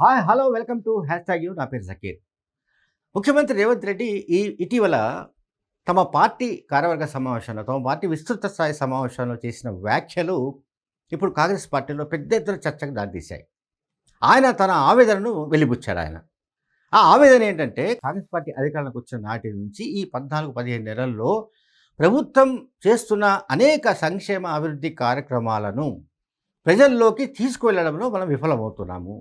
Hi hello welcome to hashtag you. నా పేరు జకీర్. ముఖ్యమంత్రి రేవంత్ రెడ్డి ఈ ఇటీవల తమ పార్టీ కార్యవర్గ సమావేశంలో తమ పార్టీ విస్తృత స్థాయి సమావేశంలో చేసిన వ్యాఖ్యలు ఇప్పుడు కాంగ్రెస్ పార్టీలో పెద్ద ఎత్తున చర్చకు దారితీశాయి. ఆయన తన ఆవేదనను వెలిబుచ్చాడు ఆయన. ఆ ఆవేదన ఏంటంటే కాంగ్రెస్ పార్టీ అధికారంలోకి వచ్చిన నాటి నుంచి ఈ పద్నాలుగు పదిహేను నెలల్లో ప్రభుత్వం చేస్తున్న అనేక సంక్షేమ అభివృద్ధి కార్యక్రమాలను ప్రజల్లోకి తీసుకువెళ్ళడంలో మనం విఫలమవుతున్నాము.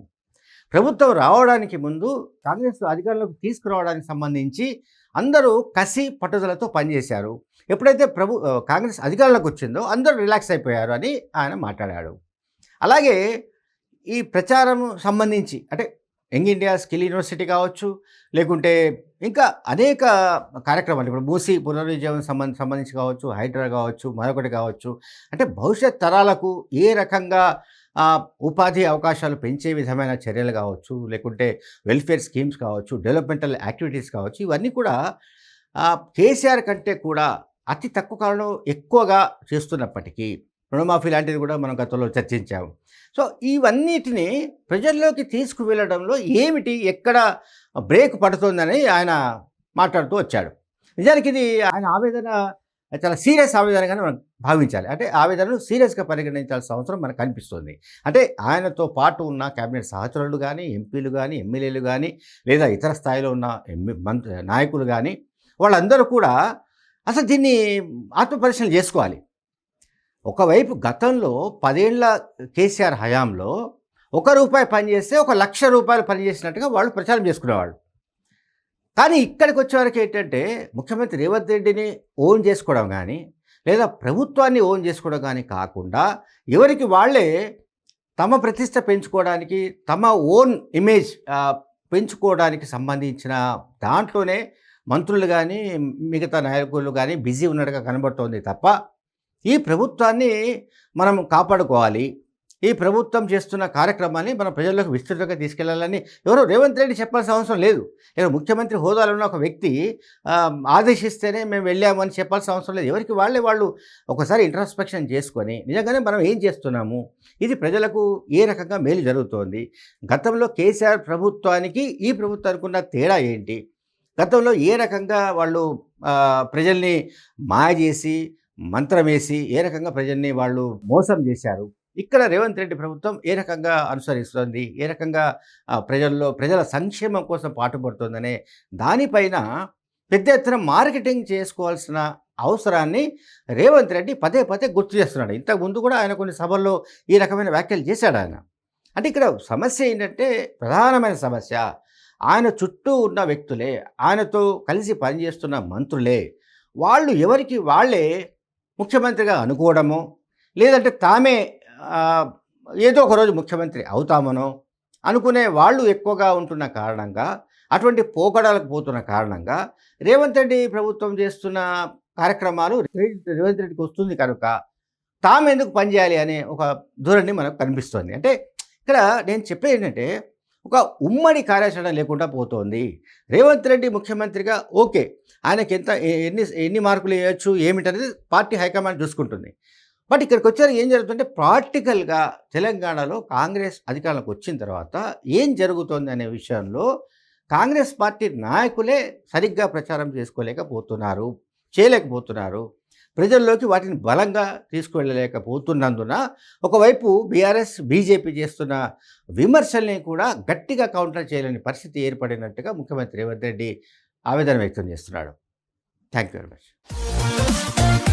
ప్రభుత్వం రావడానికి ముందు కాంగ్రెస్ అధికారంలోకి తీసుకురావడానికి సంబంధించి అందరూ కసి పట్టుదలతో పనిచేశారు. ఎప్పుడైతే ప్రభు కాంగ్రెస్ అధికారంలోకి వచ్చిందో అందరూ రిలాక్స్ అయిపోయారు అని ఆయన మాట్లాడాడు. అలాగే ఈ ప్రచారం సంబంధించి అంటే యంగ్ ఇండియా స్కిల్ యూనివర్సిటీ కావచ్చు లేకుంటే ఇంకా అనేక కార్యక్రమాలు ఇప్పుడు మూసి పునరుజ్జీవం సంబంధ సంబంధించి కావచ్చు హైడ్రా కావచ్చు మరొకటి కావచ్చు అంటే భవిష్యత్ తరాలకు ఏ రకంగా ఉపాధి అవకాశాలు పెంచే విధమైన చర్యలు కావచ్చు లేకుంటే వెల్ఫేర్ స్కీమ్స్ కావచ్చు డెవలప్మెంటల్ యాక్టివిటీస్ కావచ్చు ఇవన్నీ కూడా కేసీఆర్ కంటే కూడా అతి తక్కువ కాలంలో ఎక్కువగా చేస్తున్నప్పటికీ రుణమాఫీ లాంటిది కూడా మనం గతంలో చర్చించాము. సో ఇవన్నిటిని ప్రజల్లోకి తీసుకువెళ్ళడంలో ఏమిటి ఎక్కడ బ్రేక్ పడుతుందని ఆయన మాట్లాడుతూ వచ్చాడు. నిజానికి ఇది ఆయన ఆవేదన చాలా సీరియస్ ఆవేదనగానే మనం భావించాలి. అంటే ఆవేదనను సీరియస్గా పరిగణించాల్సిన అవసరం మనకు కనిపిస్తుంది అంటే ఆయనతో పాటు ఉన్న కేబినెట్ సహచరులు కానీ ఎంపీలు కానీ ఎమ్మెల్యేలు కానీ లేదా ఇతర స్థాయిలో ఉన్న ఎంపీ మంత్రి నాయకులు కానీ వాళ్ళందరూ కూడా అసలు దీన్ని ఆత్మపరిశీలన చేసుకోవాలి. ఒకవైపు గతంలో పదేళ్ళ కేసీఆర్ హయాంలో ఒక రూపాయి పనిచేస్తే ఒక లక్ష రూపాయలు పనిచేసినట్టుగా వాళ్ళు ప్రచారం చేసుకునేవాళ్ళు. కానీ ఇక్కడికి వచ్చేవరకు ఏంటంటే ముఖ్యమంత్రి రేవంత్ రెడ్డిని ఓన్ చేసుకోవడం కానీ లేదా ప్రభుత్వాన్ని ఓన్ చేసుకోవడం కానీ కాకుండా ఎవరికి వాళ్ళే తమ ప్రతిష్ట పెంచుకోవడానికి తమ ఓన్ ఇమేజ్ పెంచుకోవడానికి సంబంధించిన దాంట్లోనే మంత్రులు కానీ మిగతా నాయకులు కానీ బిజీ ఉన్నట్టుగా కనబడుతోంది తప్ప ఈ ప్రభుత్వాన్ని మనం కాపాడుకోవాలి. ఈ ప్రభుత్వం చేస్తున్న కార్యక్రమాన్ని మన ప్రజల్లోకి విస్తృతంగా తీసుకెళ్ళాలని ఎవరు రేవంత్ రెడ్డి చెప్పాల్సిన అవసరం లేదు. ఇక్కడ ముఖ్యమంత్రి హోదాలో ఉన్న ఒక వ్యక్తి ఆదేశిస్తేనే మేము వెళ్ళామని చెప్పాల్సిన అవసరం లేదు. ఎవరికి వాళ్ళే వాళ్ళు ఒకసారి ఇంట్రాస్పెక్షన్ చేసుకొని నిజంగానే మనం ఏం చేస్తున్నాము? ఇది ప్రజలకు ఏ రకంగా మేలు జరుగుతోంది? గతంలో కేసీఆర్ ప్రభుత్వానికి ఈ ప్రభుత్వానికి ఉన్న తేడా ఏంటి? గతంలో ఏ రకంగా వాళ్ళు ప్రజల్ని మాయ చేసి మంత్రం వేసి ఏ రకంగా ప్రజల్ని వాళ్ళు మోసం చేశారు? ఇక్కడ రేవంత్ రెడ్డి ప్రభుత్వం ఏ రకంగా అనుసరిస్తుంది? ఏ రకంగా ప్రజల్లో ప్రజల సంక్షేమం కోసం పాటుపడుతుందనే దానిపైన పెద్ద ఎత్తున మార్కెటింగ్ చేసుకోవాల్సిన అవసరాన్ని రేవంత్ రెడ్డి పదే పదే గుర్తు చేస్తున్నాడు. ఇంతకు ముందు కూడా ఆయన కొన్ని సభల్లో ఈ రకమైన వ్యాఖ్యలు చేశాడు ఆయన. అంటే ఇక్కడ సమస్య ఏంటంటే ప్రధానమైన సమస్య ఆయన చుట్టూ ఉన్న వ్యక్తులే ఆయనతో కలిసి పనిచేస్తున్న మంత్రులే వాళ్ళు ఎవరికి వాళ్ళే ముఖ్యమంత్రిగా అనుకోవడము లేదంటే తామే ఏదో ఒక రోజు ముఖ్యమంత్రి అవుతామనో అనుకునే వాళ్ళు ఎక్కువగా ఉంటున్న కారణంగా అటువంటి పోకడాలకు పోతున్న కారణంగా రేవంత్ రెడ్డి ప్రభుత్వం చేస్తున్న కార్యక్రమాలు రేవంత్ రెడ్డికి వస్తుంది కనుక తాము ఎందుకు పనిచేయాలి అనే ఒక ధోరణి మనకు కనిపిస్తుంది. అంటే ఇక్కడ నేను చెప్పేది ఏంటంటే ఒక ఉమ్మడి కార్యాచరణ లేకుండా పోతోంది. రేవంత్ రెడ్డి ముఖ్యమంత్రిగా ఓకే ఆయనకి ఎంత ఎన్ని ఎన్ని మార్కులు వేయచ్చు ఏమిటనేది పార్టీ హైకమాండ్ చూసుకుంటుంది. బట్ ఇక్కడికి వచ్చారు ఏం జరుగుతుందంటే ప్రాక్టికల్గా తెలంగాణలో కాంగ్రెస్ అధికారంలోకి వచ్చిన తర్వాత ఏం జరుగుతోంది అనే విషయంలో కాంగ్రెస్ పార్టీ నాయకులే సరిగ్గా ప్రచారం చేసుకోలేకపోతున్నారు చేయలేకపోతున్నారు. ప్రజల్లోకి వాటిని బలంగా తీసుకువెళ్ళలేకపోతున్నందున ఒకవైపు బీఆర్ఎస్ బీజేపీ చేస్తున్న విమర్శల్ని కూడా గట్టిగా కౌంటర్ చేయలేని పరిస్థితి ఏర్పడినట్టుగా ముఖ్యమంత్రి రేవంత్ రెడ్డి ఆవేదన వ్యక్తం చేస్తున్నాడు. Thank you very much.